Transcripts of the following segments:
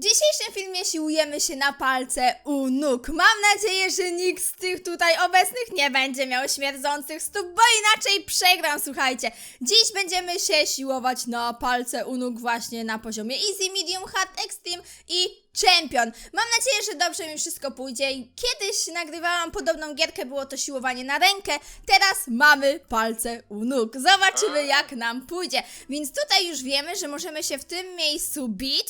W dzisiejszym filmie siłujemy się na palce u nóg. Mam nadzieję, że nikt z tych tutaj obecnych nie będzie miał śmierdzących stóp, bo inaczej przegram, słuchajcie. Dziś będziemy się siłować na palce u nóg właśnie na poziomie Easy, Medium, Hard, Extreme i Champion. Mam nadzieję, że dobrze mi wszystko pójdzie. Kiedyś nagrywałam podobną gierkę, było to siłowanie na rękę. Teraz mamy palce u nóg. Zobaczymy, jak nam pójdzie. Więc tutaj już wiemy, że możemy się w tym miejscu bić.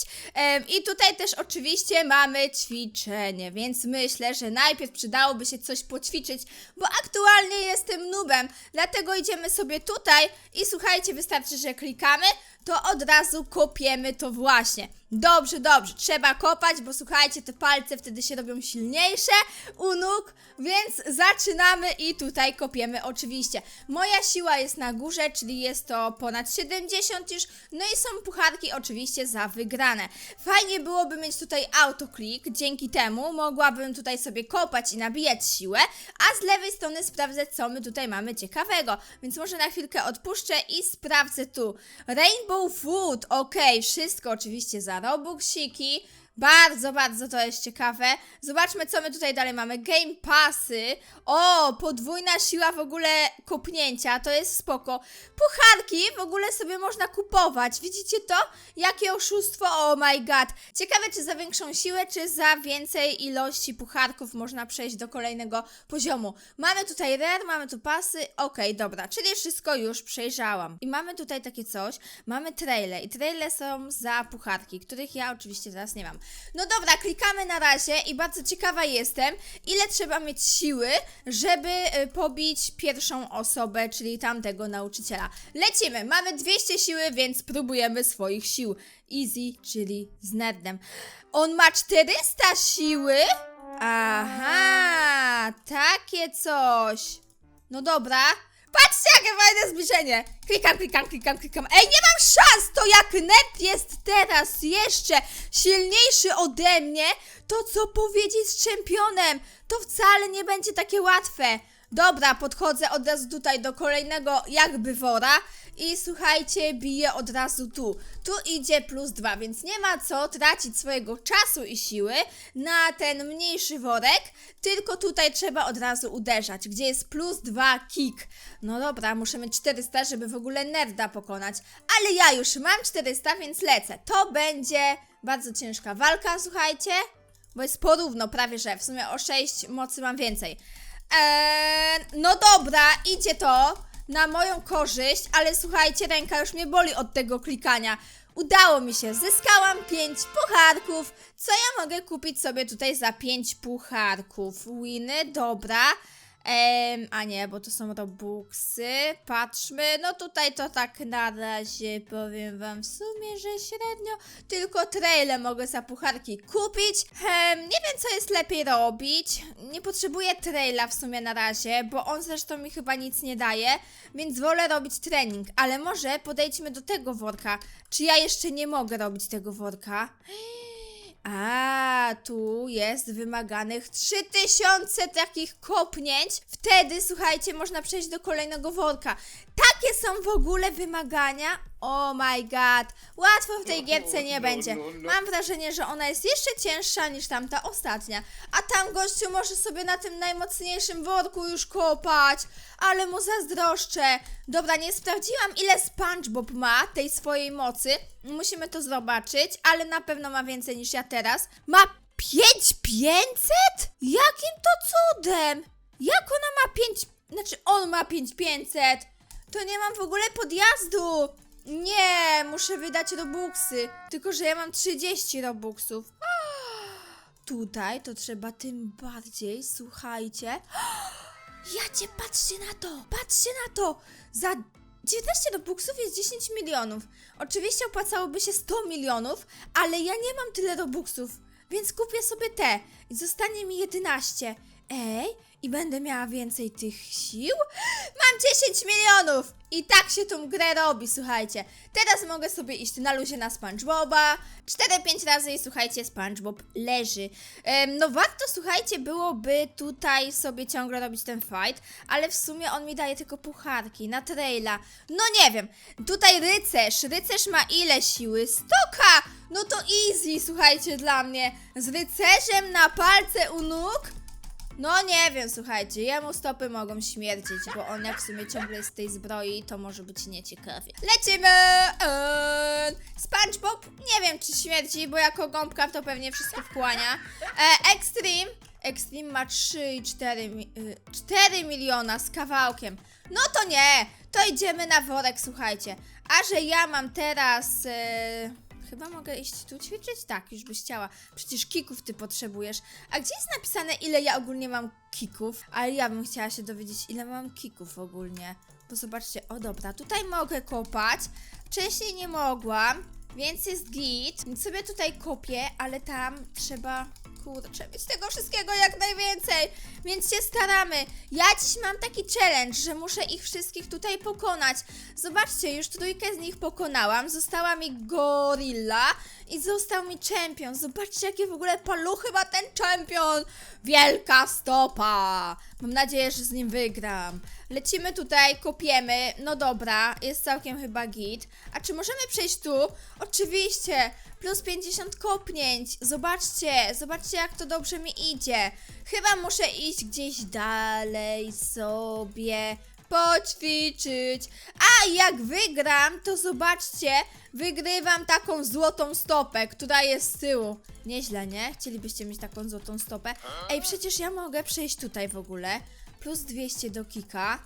I tutaj też oczywiście mamy ćwiczenie, więc myślę, że najpierw przydałoby się coś poćwiczyć, bo aktualnie jestem nubem. Dlatego idziemy sobie tutaj i słuchajcie, wystarczy, że klikamy, to od razu kopiemy to właśnie. Dobrze, dobrze, trzeba kopać, bo słuchajcie, te palce wtedy się robią silniejsze u nóg, więc zaczynamy i tutaj kopiemy oczywiście. Moja siła jest na górze, czyli jest to ponad 70 już, no i są pucharki oczywiście za wygrane. Fajnie byłoby mieć tutaj autoklik, dzięki temu mogłabym tutaj sobie kopać i nabijać siłę, a z lewej strony sprawdzę, co my tutaj mamy ciekawego, więc może na chwilkę odpuszczę i sprawdzę tu. Rainbow Food, okej, wszystko oczywiście za Robuxiki. Bardzo, bardzo to jest ciekawe. Zobaczmy, co my tutaj dalej mamy. Game Passy. O, podwójna siła w ogóle kopnięcia, to jest spoko. Pucharki w ogóle sobie można kupować. Widzicie to? Jakie oszustwo, oh my god. Ciekawe, czy za większą siłę, czy za więcej ilości pucharków można przejść do kolejnego poziomu. Mamy tutaj rare, mamy tu pasy. Okej, dobra, czyli wszystko już przejrzałam. I mamy tutaj takie coś. Mamy traile i traile są za pucharki, których ja oczywiście teraz nie mam. No dobra, klikamy na razie i bardzo ciekawa jestem, ile trzeba mieć siły, żeby y, pobić pierwszą osobę, czyli tamtego nauczyciela. Lecimy, mamy 200 siły, więc próbujemy swoich sił. Easy, czyli z nerdem. On ma 400 siły? Aha, takie coś. No dobra. Patrzcie, jakie fajne zbliżenie! Klikam, klikam, klikam, klikam. Ej, nie mam szans! To jak net jest teraz jeszcze silniejszy ode mnie, to co powiedzieć z czempionem? To wcale nie będzie takie łatwe. Dobra, podchodzę od razu tutaj do kolejnego jakby wora i słuchajcie, biję od razu tu. Tu idzie plus dwa, więc nie ma co tracić swojego czasu i siły na ten mniejszy worek, tylko tutaj trzeba od razu uderzać, gdzie jest plus dwa kick. No dobra, muszę mieć 400, żeby w ogóle nerda pokonać, ale ja już mam 400, więc lecę. To będzie bardzo ciężka walka, słuchajcie, bo jest porówno, prawie że w sumie o 6 mocy mam więcej. Eee, no dobra, idzie to na moją korzyść, ale słuchajcie, ręka już mnie boli od tego klikania. Udało mi się, zyskałam 5 pucharków. Co ja mogę kupić sobie tutaj za 5 pucharków? Winy, dobra. A nie, bo to są robuxy. Patrzmy, no tutaj to tak na razie powiem wam w sumie, że średnio. Tylko traile mogę za pucharki kupić. Nie wiem, co jest lepiej robić. Nie potrzebuję traila w sumie na razie, bo on zresztą mi chyba nic nie daje, więc wolę robić trening. Ale może podejdźmy do tego worka. Czy ja jeszcze nie mogę robić tego worka? A, tu jest wymaganych 3000 takich kopnięć. Wtedy, słuchajcie, można przejść do kolejnego worka. Takie są w ogóle wymagania. Oh my god. Łatwo w tej gierce nie będzie. Mam wrażenie, że ona jest jeszcze cięższa niż tamta ostatnia. A tam gościu może sobie na tym najmocniejszym worku już kopać. Ale mu zazdroszczę. Dobra, nie sprawdziłam ile SpongeBob ma tej swojej mocy. Musimy to zobaczyć, ale na pewno ma więcej niż ja teraz. Ma 5500? Jakim to cudem? Jak ona ma 5... Znaczy on ma 5500. To nie mam w ogóle podjazdu. Nie, muszę wydać robuxy. Tylko, że ja mam 30 robuxów. Tutaj to trzeba tym bardziej, słuchajcie. Ja cię, patrzcie na to, patrzcie na to. Za 19 robuxów jest 10 milionów. Oczywiście opłacałoby się 100 milionów, ale ja nie mam tyle robuxów, więc kupię sobie te i zostanie mi 11. Ej, i będę miała więcej tych sił? Mam 10 milionów! I tak się tą grę robi, słuchajcie. Teraz mogę sobie iść na luzie na SpongeBoba. 4-5 razy i słuchajcie, SpongeBob leży. No warto, słuchajcie, byłoby tutaj sobie ciągle robić ten fight, ale w sumie on mi daje tylko pucharki na traila. No nie wiem. Tutaj rycerz. Rycerz ma ile siły? Stoka! No to easy, słuchajcie, dla mnie. Z rycerzem na palce u nóg? No nie wiem, słuchajcie, jemu stopy mogą śmierdzić, bo on jak w sumie ciągle jest w tej zbroi, to może być nieciekawie. Lecimy! Eee, SpongeBob, nie wiem czy śmierdzi, bo jako gąbka to pewnie wszystko wchłania. E, Extreme, Extreme ma 3,4 mi, y, 4 miliona z kawałkiem. No to nie, to idziemy na worek, słuchajcie. A że ja mam teraz... E, Chyba mogę iść tu ćwiczyć? Tak, już byś chciała. Przecież kików ty potrzebujesz. A gdzie jest napisane, ile ja ogólnie mam kików? Ale ja bym chciała się dowiedzieć, ile mam kików ogólnie. Bo zobaczcie, o dobra, tutaj mogę kopać. Wcześniej nie mogłam, więc jest git. Więc sobie tutaj kopię, ale tam trzeba, kurczę, mieć tego wszystkiego jak najwięcej. Więc się staramy. Ja dziś mam taki challenge, że muszę ich wszystkich tutaj pokonać. Zobaczcie, już trójkę z nich pokonałam. Została mi gorilla i został mi czempion. Zobaczcie, jakie w ogóle paluchy ma ten czempion. Wielka stopa. Mam nadzieję, że z nim wygram. Lecimy tutaj, kopiemy. No dobra, jest całkiem chyba git. A czy możemy przejść tu? Oczywiście. Plus 50 kopnięć. Zobaczcie, zobaczcie jak to dobrze mi idzie. Chyba muszę iść gdzieś dalej sobie poćwiczyć. A jak wygram, to zobaczcie, wygrywam taką złotą stopę, która jest z tyłu. Nieźle, nie? Chcielibyście mieć taką złotą stopę? Ej, przecież ja mogę przejść tutaj w ogóle. Plus 200 do kika.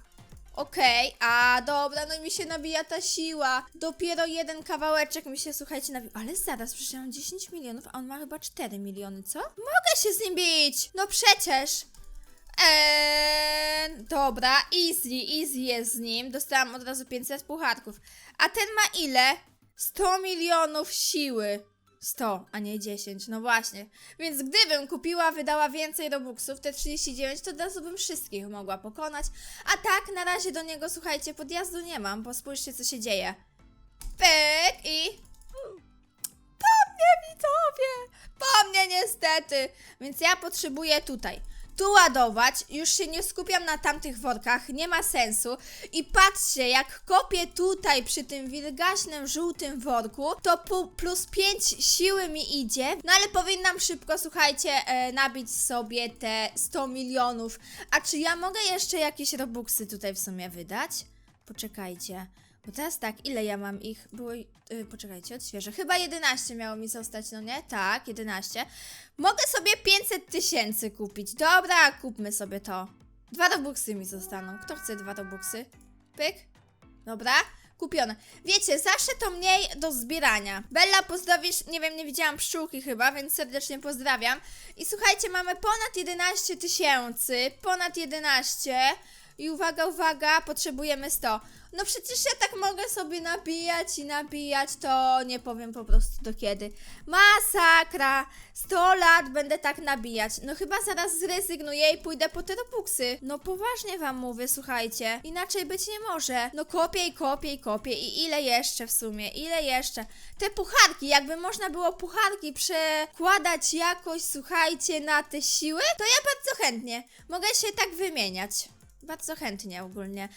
Okej, a dobra, no mi się nabija ta siła. Dopiero jeden kawałeczek mi się, słuchajcie, nabił. Ale zaraz, przecież ja mam 10 milionów, a on ma chyba 4 miliony, co? Mogę się z nim bić! No przecież! Eee, dobra, easy, easy jest z nim. Dostałam od razu 500 pucharków. A ten ma ile? 100 milionów siły. 100, a nie 10, no właśnie. Więc gdybym kupiła, wydała więcej robuxów, te 39, to od razu bym wszystkich mogła pokonać. A tak, na razie do niego, słuchajcie, podjazdu nie mam, bo spójrzcie, co się dzieje. Pyk i... Po mnie, widzowie! Po mnie niestety! Więc ja potrzebuję tutaj tu ładować, już się nie skupiam na tamtych workach, nie ma sensu. I patrzcie, jak kopię tutaj przy tym wilgaśnym, żółtym worku, to plus 5 siły mi idzie. No ale powinnam szybko, słuchajcie, e, nabić sobie te 100 milionów. A czy ja mogę jeszcze jakieś robuxy tutaj w sumie wydać? Poczekajcie. Bo teraz tak, ile ja mam ich? Było. Yy, poczekajcie, odświeżę. Chyba 11 miało mi zostać, no nie? Tak, 11. Mogę sobie 500 tysięcy kupić. Dobra, kupmy sobie to. Dwa robuxy mi zostaną. Kto chce dwa robuxy? Pyk. Dobra. Kupione. Wiecie, zawsze to mniej do zbierania. Bella, pozdrowisz, nie wiem, nie widziałam pszczółki chyba, więc serdecznie pozdrawiam. I słuchajcie, mamy ponad 11 tysięcy, ponad 11. I uwaga, uwaga, potrzebujemy 100. No przecież ja tak mogę sobie nabijać i nabijać, to nie powiem po prostu do kiedy. Masakra! 100 lat będę tak nabijać. No chyba zaraz zrezygnuję i pójdę po te robuxy. No poważnie wam mówię, słuchajcie. Inaczej być nie może. No kopię i kopię i kopię i ile jeszcze w sumie? Ile jeszcze? Te pucharki, jakby można było pucharki przekładać jakoś, słuchajcie, na te siły, to ja bardzo chętnie. Mogę się tak wymieniać. Bardzo chętnie ogólnie.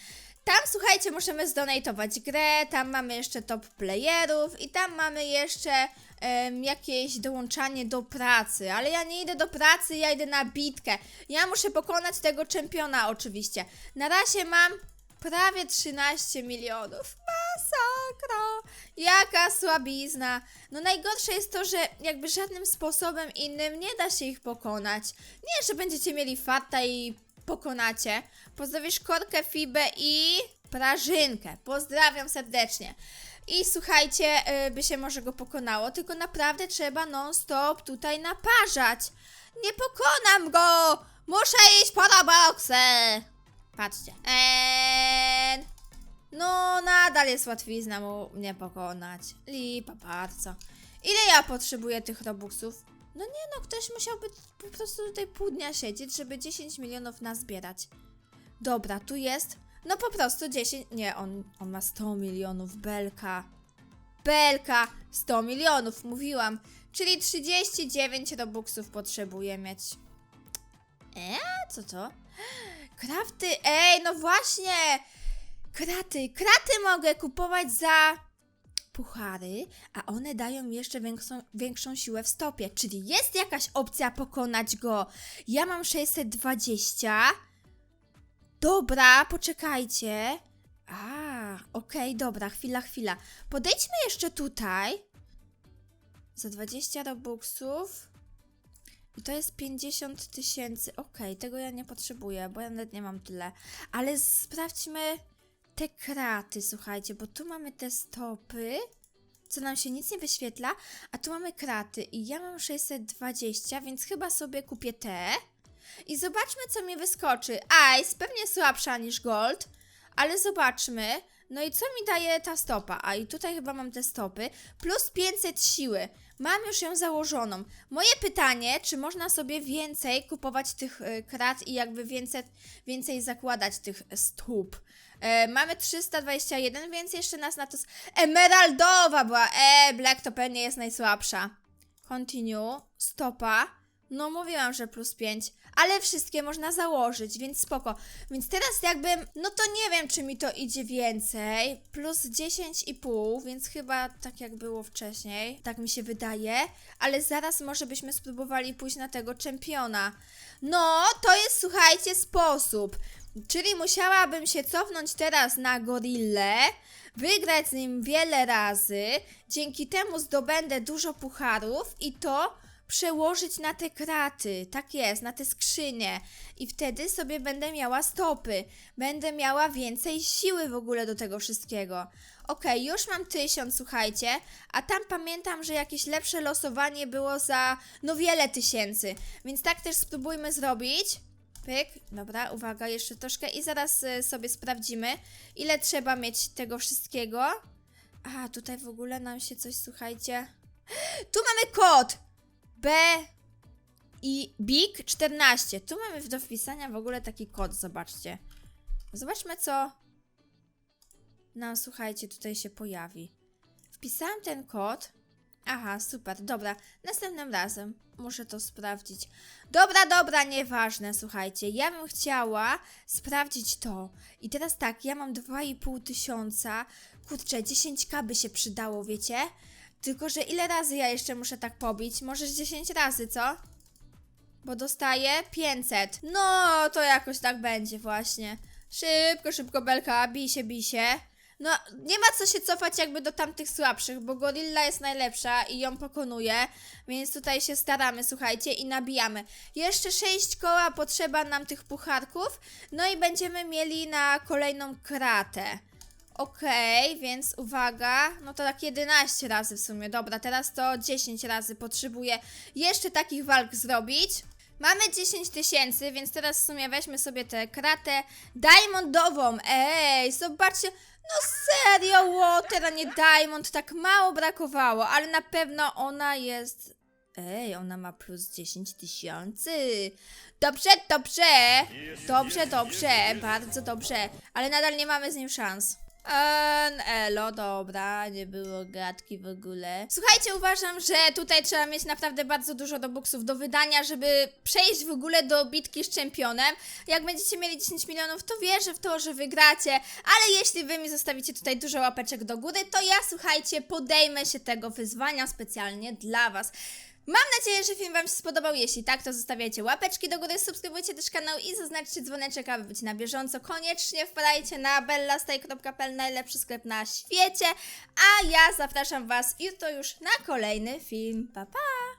Tam, słuchajcie, możemy zdonatować grę, tam mamy jeszcze top playerów i tam mamy jeszcze em, jakieś dołączanie do pracy, ale ja nie idę do pracy, ja idę na bitkę. Ja muszę pokonać tego czempiona oczywiście. Na razie mam prawie 13 milionów. Masakra! Jaka słabizna. No najgorsze jest to, że jakby żadnym sposobem innym nie da się ich pokonać. Nie, że będziecie mieli farta i pokonacie. Pozdrowisz Korkę, Fibę i Prażynkę. Pozdrawiam serdecznie. I słuchajcie, y, by się może go pokonało, tylko naprawdę trzeba non-stop tutaj naparzać. Nie pokonam go! Muszę iść po roboksy! Patrzcie. Eee, no, nadal jest łatwizna mu nie pokonać. Lipa bardzo. Ile ja potrzebuję tych robuxów? No nie no, ktoś musiałby po prostu tutaj pół dnia siedzieć, żeby 10 milionów nazbierać. Dobra, tu jest. No po prostu 10. Nie, on, on ma 100 milionów. Belka. Belka! 100 milionów, mówiłam. Czyli 39 robuxów potrzebuję mieć. Eee, co to? Krafty, ej, no właśnie! Kraty, kraty mogę kupować za puchary, a one dają jeszcze większą, większą siłę w stopie. Czyli jest jakaś opcja pokonać go. Ja mam 620. Dobra, poczekajcie. A, okej, dobra, chwila, chwila. Podejdźmy jeszcze tutaj. Za 20 robuxów. I to jest 50 tysięcy. Okej, tego ja nie potrzebuję, bo ja nawet nie mam tyle. Ale sprawdźmy te kraty, słuchajcie, bo tu mamy te stopy, co nam się nic nie wyświetla, a tu mamy kraty i ja mam 620, więc chyba sobie kupię te. I zobaczmy, co mi wyskoczy. Ice, pewnie słabsza niż Gold, ale zobaczmy. No i co mi daje ta stopa? A i tutaj chyba mam te stopy. Plus 500 siły. Mam już ją założoną. Moje pytanie, czy można sobie więcej kupować tych y, krat i jakby więcej, więcej zakładać tych stóp? E, mamy 321, więc jeszcze nas na to... Emeraldowa była! E, Black to pewnie jest najsłabsza. Continue. Stopa. No mówiłam, że plus 5, ale wszystkie można założyć, więc spoko. Więc teraz jakbym, no to nie wiem, czy mi to idzie więcej. Plus 10,5, więc chyba tak jak było wcześniej, tak mi się wydaje. Ale zaraz może byśmy spróbowali pójść na tego czempiona. No, to jest, słuchajcie, sposób. Czyli musiałabym się cofnąć teraz na gorillę, wygrać z nim wiele razy, dzięki temu zdobędę dużo pucharów i to przełożyć na te kraty, tak jest, na te skrzynie i wtedy sobie będę miała stopy, będę miała więcej siły w ogóle do tego wszystkiego. Okej, już mam tysiąc, słuchajcie, a tam pamiętam, że jakieś lepsze losowanie było za no wiele tysięcy, więc tak też spróbujmy zrobić. Pyk, dobra, uwaga, jeszcze troszkę i zaraz y, sobie sprawdzimy, ile trzeba mieć tego wszystkiego. A, tutaj w ogóle nam się coś, słuchajcie. Tu mamy kod! B i Big 14. Tu mamy do wpisania w ogóle taki kod, zobaczcie. Zobaczmy, co nam, słuchajcie, tutaj się pojawi. Wpisałam ten kod. Aha, super, dobra. Następnym razem muszę to sprawdzić. Dobra, dobra, nieważne, słuchajcie. Ja bym chciała sprawdzić to. I teraz tak, ja mam 2,5 tysiąca. Kurczę, 10k by się przydało, wiecie? Tylko, że ile razy ja jeszcze muszę tak pobić? Może z 10 razy, co? Bo dostaję 500. No, to jakoś tak będzie właśnie. Szybko, szybko, Belka, bij się, bij się. No, nie ma co się cofać jakby do tamtych słabszych, bo gorilla jest najlepsza i ją pokonuje, więc tutaj się staramy, słuchajcie, i nabijamy. Jeszcze 6 koła potrzeba nam tych pucharków, no i będziemy mieli na kolejną kratę. Okej, więc uwaga, no to tak 11 razy w sumie, dobra, teraz to 10 razy potrzebuję jeszcze takich walk zrobić. Mamy 10 tysięcy, więc teraz w sumie weźmy sobie tę kratę diamondową. Ej, zobaczcie, no serio, water, a nie diamond, tak mało brakowało, ale na pewno ona jest... Ej, ona ma plus 10 tysięcy. Dobrze, dobrze. Dobrze, dobrze, bardzo dobrze. Ale nadal nie mamy z nim szans. Eee, elo, dobra, nie było gadki w ogóle. Słuchajcie, uważam, że tutaj trzeba mieć naprawdę bardzo dużo dobuksów do wydania, żeby przejść w ogóle do bitki z czempionem. Jak będziecie mieli 10 milionów, to wierzę w to, że wygracie, ale jeśli wy mi zostawicie tutaj dużo łapeczek do góry, to ja, słuchajcie, podejmę się tego wyzwania specjalnie dla was. Mam nadzieję, że film Wam się spodobał. Jeśli tak, to zostawiajcie łapeczki do góry, subskrybujcie też kanał i zaznaczcie dzwoneczek, aby być na bieżąco. Koniecznie wpadajcie na bellastaj.pl, najlepszy sklep na świecie. A ja zapraszam Was jutro już na kolejny film. Pa, pa!